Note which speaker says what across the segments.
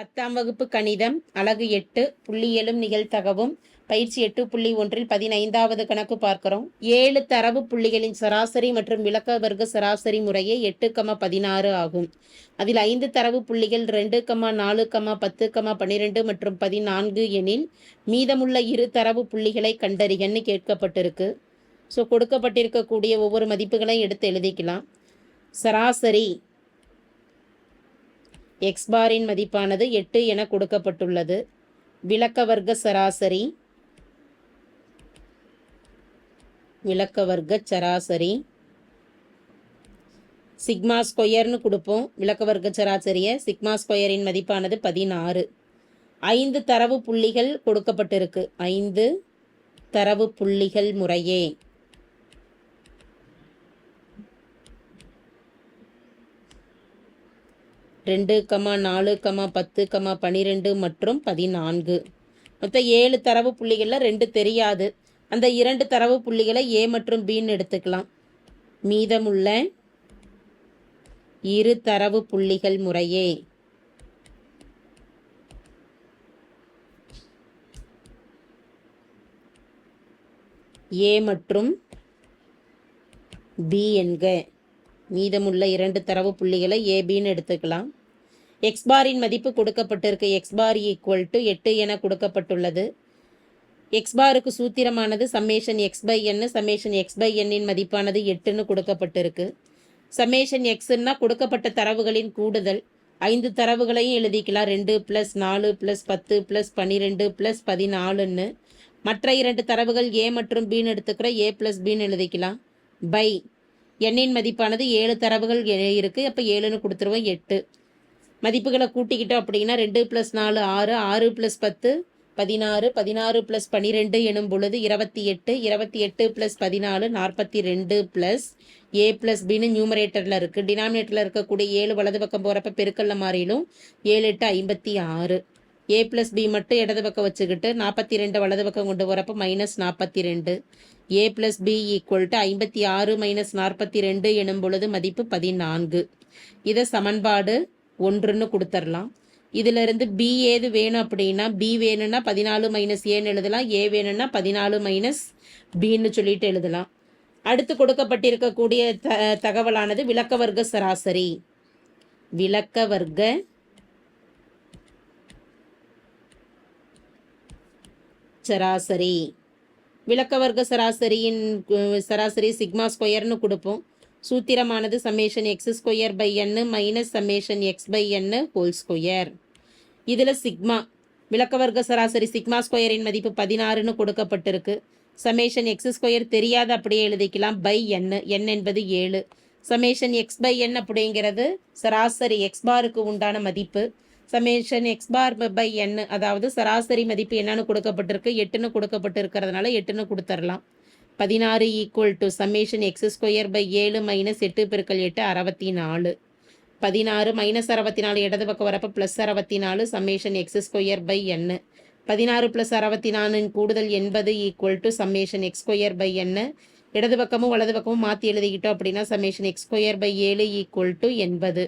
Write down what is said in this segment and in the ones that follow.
Speaker 1: பத்தாம் வகுப்பு கணிதம் அலகு எட்டு புள்ளியலும் நிகழ்த்தகவும் பயிற்சி எட்டு புள்ளி ஒன்றில் பதினைந்தாவது கணக்கு பார்க்கிறோம். ஏழு தரவு புள்ளிகளின் சராசரி மற்றும் விளக்க வர்க்க சராசரி முறையே எட்டு கமா பதினாறு ஆகும். அதில் ஐந்து தரவு புள்ளிகள் ரெண்டு கமா நாலு கமா பத்து கமா பன்னிரெண்டு மற்றும் பதினான்கு எனில் மீதமுள்ள இரு தரவு புள்ளிகளை கண்டறிகன்னு கேட்கப்பட்டிருக்கு. ஸோ கொடுக்கப்பட்டிருக்கக்கூடிய ஒவ்வொரு மதிப்புகளையும் எடுத்து எழுதிக்கலாம். சராசரி எக்ஸ் பாரின் மதிப்பானது எட்டு என கொடுக்கப்பட்டுள்ளது. விளக்க வர்க்க சராசரி. விளக்க வர்க்க சராசரி. சிக்மா ஸ்கொயர்னு கொடுப்போம். விளக்க வர்க்க சராசரியை சிக்மா ஸ்கொயரின் மதிப்பானது பதினாறு. ஐந்து தரவு புள்ளிகள் கொடுக்கப்பட்டிருக்கு. ஐந்து தரவு புள்ளிகள் முறையே. ரெண்டு கமா நாலு கமா பத்து கமா பனிரெண்டு மற்றும் பதினான்கு. மொத்தம் ஏழு தரவு புள்ளிகளில் ரெண்டு தெரியாது. அந்த இரண்டு தரவு புள்ளிகளை ஏ மற்றும் பின்னு எடுத்துக்கலாம். மீதமுள்ள இரு தரவு புள்ளிகள் முறையே. ஏ மற்றும் பி என்க. மீதமுள்ள இரண்டு தரவு புள்ளிகளை ஏபின்னு எடுத்துக்கலாம். எக்ஸ் பாரின் மதிப்பு கொடுக்கப்பட்டிருக்கு. எக்ஸ் பார் ஈக்குவல் டு எட்டு என கொடுக்கப்பட்டுள்ளது. எக்ஸ் பாருக்கு சூத்திரமானது summation x by n summation x by எண்ணின் மதிப்பானது எட்டுன்னு கொடுக்கப்பட்டிருக்கு. சம்மேஷன் எக்ஸ்ன்னா கொடுக்கப்பட்ட தரவுகளின் கூடுதல். ஐந்து தரவுகளையும் எழுதிக்கலாம். ரெண்டு ப்ளஸ் நாலு ப்ளஸ் பத்து ப்ளஸ் பன்னிரெண்டு ப்ளஸ் பதினாலுன்னு. மற்ற இரண்டு தரவுகள் ஏ மற்றும் பின்னு எடுத்துக்கிற ஏ ப்ளஸ் பின்னு எழுதிக்கலாம். பை எண்ணின் மதிப்பானது ஏழு தரவுகள் எ- அப்போ ஏழுன்னு கொடுத்துருவோம் எட்டு. மதிப்புகளை கூட்டிக்கிட்டோம் அப்படின்னா ரெண்டு ப்ளஸ் நாலு ஆறு ஆறு ப்ளஸ் பத்து பதினாறு பதினாறு ப்ளஸ் பன்னிரெண்டு எனும் பொழுது இருபத்தி எட்டு இருபத்தி எட்டு ப்ளஸ் பதினாலு நாற்பத்தி ரெண்டு ப்ளஸ் ஏ ப்ளஸ் பின்னு நியூமரேட்டரில் இருக்குது டினாமினேட்டரில் இருக்கக்கூடிய ஏழு வலது பக்கம் போகிறப்ப பெருக்கல்ல மாறிலும் ஏழு எட்டு ஐம்பத்தி ஆறு. ஏ ப்ளஸ் பி மட்டும் இடது பக்கம் வச்சுக்கிட்டு நாற்பத்தி ரெண்டு வலது பக்கம் கொண்டு போகிறப்ப மைனஸ் நாற்பத்தி ரெண்டு. A plus B equal to ஐம்பத்தி ஆறு மைனஸ் நாற்பத்தி ரெண்டு எனும் பொழுது மதிப்பு பதினான்கு. இதை சமன்பாடு ஒன்றுன்னு கொடுத்துடலாம் இதிலிருந்து பி ஏது வேணும் அப்படின்னா பி வேணும்னா பதினாலு மைனஸ் ஏன்னு எழுதலாம். ஏ வேணும்னா பதினாலு மைனஸ் பின்னு சொல்லிட்டு எழுதலாம். அடுத்து கொடுக்கப்பட்டிருக்கக்கூடிய த தகவலானது விளக்க வர்க்க சராசரி. விளக்க வர்க்க சராசரி. விளக்க வர்க்க சராசரியின் சராசரி சிக்மா ஸ்கொயர்னு கொடுப்போம். சூத்திரமானது summation x square by n minus summation x by n whole square இதில் சிக்மா விளக்கவர்க்க சராசரி சிக்மா ஸ்கொயரின் மதிப்பு பதினாறுன்னு கொடுக்கப்பட்டிருக்கு. சமேஷன் எக்ஸ் ஸ்கொயர் தெரியாத அப்படியே எழுதிக்கலாம். பை என் என் என்பது ஏழு. சமேஷன் எக்ஸ் பை என் அப்படிங்கிறது சராசரி எக்ஸ் பாருக்கு உண்டான மதிப்பு. Summation x bar by n அதாவது சராசரி மதிப்பு என்னன்னு கொடுக்கப்பட்டிருக்கு. எட்டுன்னு கொடுக்கப்பட்டிருக்கிறதுனால எட்டுன்னு கொடுத்துடலாம் பதினாறு equal to summation x square by ஏழு மைனஸ் எட்டு பெருக்கல் எட்டு அறுபத்தி நாலு பதினாறு மைனஸ் அறுபத்தி நாலு இடது பக்கம் வரப்போ ப்ளஸ் அறுபத்தி நாலு summation x square by n பதினாறு ப்ளஸ் அறுபத்தி நாலின் கூடுதல் எண்பது equal to summation x square by n இடது பக்கமும் வலது பக்கமும் மாற்றி எழுதிக்கிட்டோம் அப்படின்னா சம்மேஷன் எக்ஸ் ஸ்கொயர் பை ஏழு ஈக்குவல் டு எண்பது.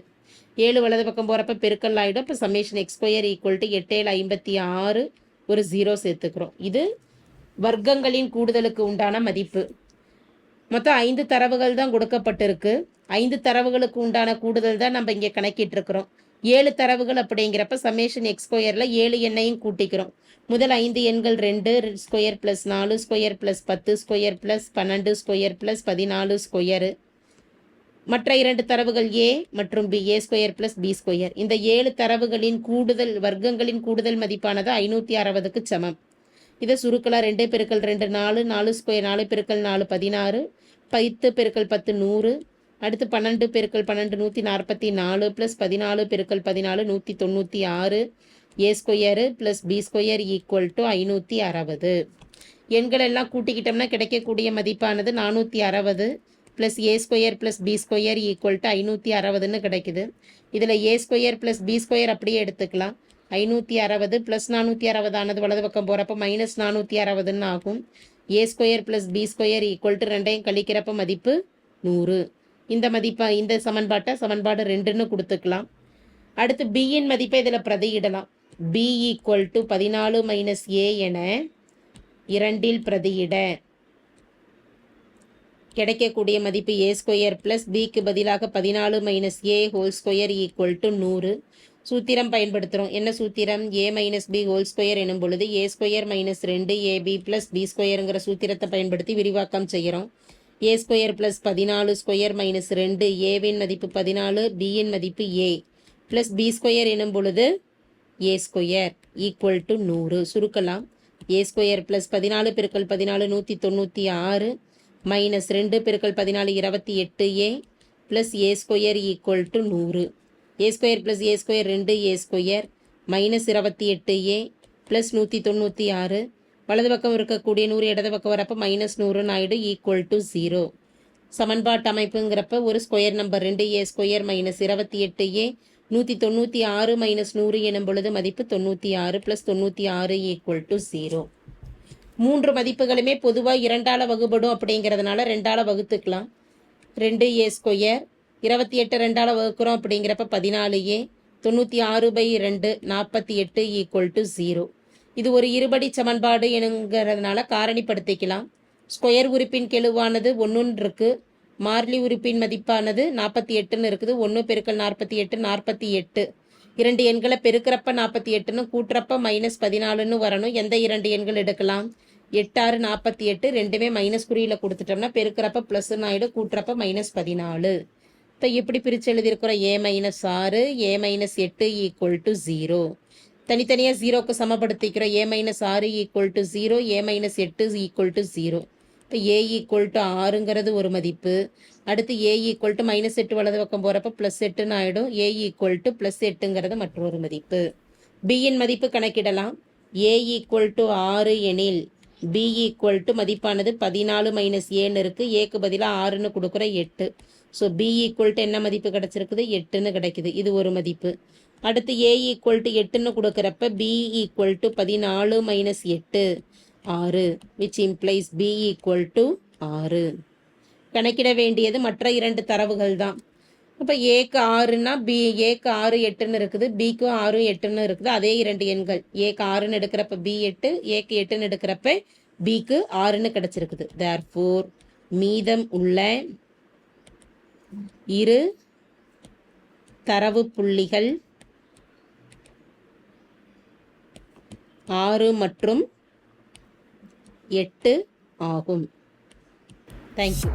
Speaker 1: ஏழு வலது பக்கம் போகிறப்ப பெருக்கல் ஆகிடும் இப்போ summation x square equal to எட்டேழு ஐம்பத்தி ஆறு ஒரு ஜீரோ சேர்த்துக்கிறோம். இது வர்க்கங்களின் கூடுதலுக்கு உண்டான மதிப்பு. மொத்தம் ஐந்து தரவுகள் தான் கொடுக்கப்பட்டிருக்கு. ஐந்து தரவுகளுக்கு உண்டான கூடுதல் தான் நம்ம இங்கே கணக்கிட்டு ஏழு தரவுகள் அப்படிங்கிறப்ப சமேஷன் எக்ஸ் ஸ்கொயரில் ஏழு எண்ணையும் கூட்டிக்கிறோம். முதல் ஐந்து எண்கள் ரெண்டு ஸ்கொயர் ப்ளஸ் நாலு ஸ்கொயர் ப்ளஸ் பத்து ஸ்கொயர் ப்ளஸ் பன்னெண்டு ஸ்கொயர் ப்ளஸ் பதினாலு ஸ்கொயரு மற்ற இரண்டு தரவுகள் ஏ மற்றும் B A square plus B square இந்த ஏழு தரவுகளின் கூடுதல் வர்க்கங்களின் கூடுதல் மதிப்பானது ஐநூற்றி அறுபதுக்கு சமம். இதை சுருக்கலாக ரெண்டே பெருக்கல் ரெண்டு நாலு நாலு ஸ்கொயர் நாலு பெருக்கல் நாலு பதினாறு பத்து பெருக்கல் பத்து நூறு அடுத்து பன்னெண்டு பெருக்கல் பன்னெண்டு நூற்றி நாற்பத்தி நாலு ப்ளஸ் பதினாலு பெருக்கல் பதினாலு நூற்றி தொண்ணூற்றி ஆறு A square plus B square equal to ஐநூற்றி அறுபது. எண்கள் எல்லாம் கூட்டிக்கிட்டோம்னா கிடைக்கக்கூடிய மதிப்பானது நானூற்றி அறுபது plus A square plus B square equal to ஐநூற்றி அறுபதுன்னு கிடைக்குது. இதில் A square plus B square அப்படியே எடுத்துக்கலாம். ஐநூற்றி அறுபது ப்ளஸ் நானூற்றி அறுபதானது வலது பக்கம் போகிறப்ப மைனஸ் நானூற்றி அறுபதுன்னு ஆகும். A square plus B square equal to ரெண்டையும் கழிக்கிறப்ப மதிப்பு நூறு. இந்த மதிப்பை இந்த சமன்பாட்டை சமன்பாடு ரெண்டுன்னு கொடுத்துக்கலாம். அடுத்து பியின் மதிப்பை இதில் பிரதியிடலாம். பி ஈக்குவல் டு பதினாலு மைனஸ் ஏ என இரண்டில் பிரதியிட. கிடைக்கக்கூடிய மதிப்பு ஏ ஸ்கொயர் ப்ளஸ் பிக்கு பதிலாக பதினாலு minus A whole square equal to நூறு. சூத்திரம் பயன்படுத்துகிறோம் என்ன சூத்திரம்? A minus B whole square எனும் பொழுது ஏ ஸ்கொயர் மைனஸ் ரெண்டு ஏபி ப்ளஸ் பி ஸ்கொயருங்கிற சூத்திரத்தை பயன்படுத்தி விரிவாக்கம் செய்கிறோம் ஏ ஸ்கொயர் ப்ளஸ் பதினாலு ஸ்கொயர் மைனஸ் ரெண்டு ஏவின் மதிப்பு பதினாலு பியின் மதிப்பு ஏ ப்ளஸ் பி ஸ்கொயர் எனும் பொழுது ஏ ஸ்கொயர் ஈக்குவல் டு நூறு. சுருக்கலாம். ஏ ஸ்கொயர் ப்ளஸ் பதினாலு பெருக்கல் பதினாலு நூற்றி தொண்ணூற்றி ஆறு மைனஸ் ரெண்டு பெருக்கல் பதினாலு இருபத்தி எட்டு A plus A square equal to நூறு. A square plus A square ரெண்டு ஏ ஸ்கொயர் மைனஸ் இருபத்தி எட்டு ஏ ப்ளஸ் நூற்றி தொண்ணூற்றி ஆறு. வலது பக்கம் இருக்கக்கூடிய நூறு இடது பக்கம் வரப்போ மைனஸ் நூறுன்னு ஆகிடும் ஈக்குவல் டு ஜீரோ சமன்பாட்டு அமைப்புங்கிறப்ப ஒரு ஸ்கொயர் நம்பர் ரெண்டு ஏ ஸ்கொயர் மைனஸ் இருபத்தி எட்டு ஏ நூற்றி தொண்ணூற்றி ஆறு மைனஸ் நூறு எனும் பொழுது மதிப்பு தொண்ணூற்றி ஆறு ப்ளஸ் தொண்ணூற்றி ஆறு ஈக்குவல் டு ஜீரோ மூன்று மதிப்புகளுமே பொதுவாக இரண்டால வகுபடும் அப்படிங்கிறதுனால ரெண்டால வகுத்துக்கலாம். ரெண்டு ஏ ஸ்கொயர் இருபத்தி எட்டு ரெண்டால் வகுக்கிறோம் அப்படிங்கிறப்ப பதினாலு ஏ தொண்ணூற்றி ஆறு பை ரெண்டு நாற்பத்தி எட்டு ஈக்குவல் டு ஜீரோ இது ஒரு இருபடி சமன்பாடு எனுங்கிறதுனால காரணிப்படுத்திக்கலாம். ஸ்கொயர் உறுப்பின் கெழுவானது ஒன்றுன்னு இருக்கு மார்லி உறுப்பின் மதிப்பானது நாற்பத்தி எட்டுன்னு இருக்குது ஒன்று பெருக்கல் நாற்பத்தி எட்டு நாற்பத்தி எட்டு. இரண்டு எண்களை பெருக்கிறப்ப நாற்பத்தி எட்டுன்னு கூட்டுறப்ப மைனஸ் பதினாலுன்னு வரணும். எந்த இரண்டு எண்கள் எடுக்கலாம்? எட்டாறு நாற்பத்தி எட்டு ரெண்டுமே மைனஸ் குறியில் கொடுத்துட்டோம்னா பெருக்கிறப்ப ப்ளஸ்ன்னு ஆகிடும் கூட்டுறப்ப மைனஸ் பதினாலு. இப்போ எப்படி பிரித்து எழுதியிருக்கிறோம்? ஏ மைனஸ் ஆறு ஏ மைனஸ் எட்டு ஈக்குவல் டு ஜீரோ தனித்தனியாக ஜீரோக்கு சமப்படுத்திக்கிறோம். ஏ மைனஸ் ஆறு equal to zero A minus எட்டு ஈக்குவல் டு ஜீரோ இப்போ ஏ ஈக்குவல் டு ஆறுங்கிறது ஒரு மதிப்பு. அடுத்து ஏ ஈக்குவல் டு மைனஸ் எட்டு வலது பக்கம் போகிறப்ப ப்ளஸ் எட்டுன்னு ஆகிடும் ஏ ஈக்குவல் டு ப்ளஸ் எட்டுங்கிறது மற்றொரு மதிப்பு. பியின் மதிப்பு கணக்கிடலாம். ஏ ஈக்குவல் டு ஆறு எனில் பி ஈக்குவல் டு மதிப்பானது பதினாலு மைனஸ் ஏன்னு இருக்குது ஏக்கு பதிலாக ஆறுன்னு கொடுக்குற எட்டு. ஸோ பி ஈக்குவல் டு என்ன மதிப்பு கிடச்சிருக்குது? எட்டுன்னு கிடைக்குது. இது ஒரு மதிப்பு. அடுத்து ஏ ஈக்குவல் டு எட்டுன்னு கொடுக்குறப்ப பி ஈக்குவல் டு பதினாலு மைனஸ் எட்டு ஆறு which implies B equal to ஆறு. கணக்கிட வேண்டியது மற்ற இரண்டு தரவுகள் தான். அப்போ ஏக்கு ஆறுனா பி ஏக்கு ஆறு எட்டுன்னு இருக்குது. பிக்கு ஆறு எட்டுன்னு இருக்குது. அதே இரண்டு எண்கள். ஏக்கு ஆறுன்னு எடுக்கிறப்ப பி எட்டு ஏக்கு எட்டுன்னு எடுக்கிறப்ப பிக்கு ஆறுன்னு கிடச்சிருக்குது. தேர் ஃபோர் மீதம் உள்ள இரு தரவு புள்ளிகள் ஆறு மற்றும் எட்டு ஆகும். தேங்க்யூ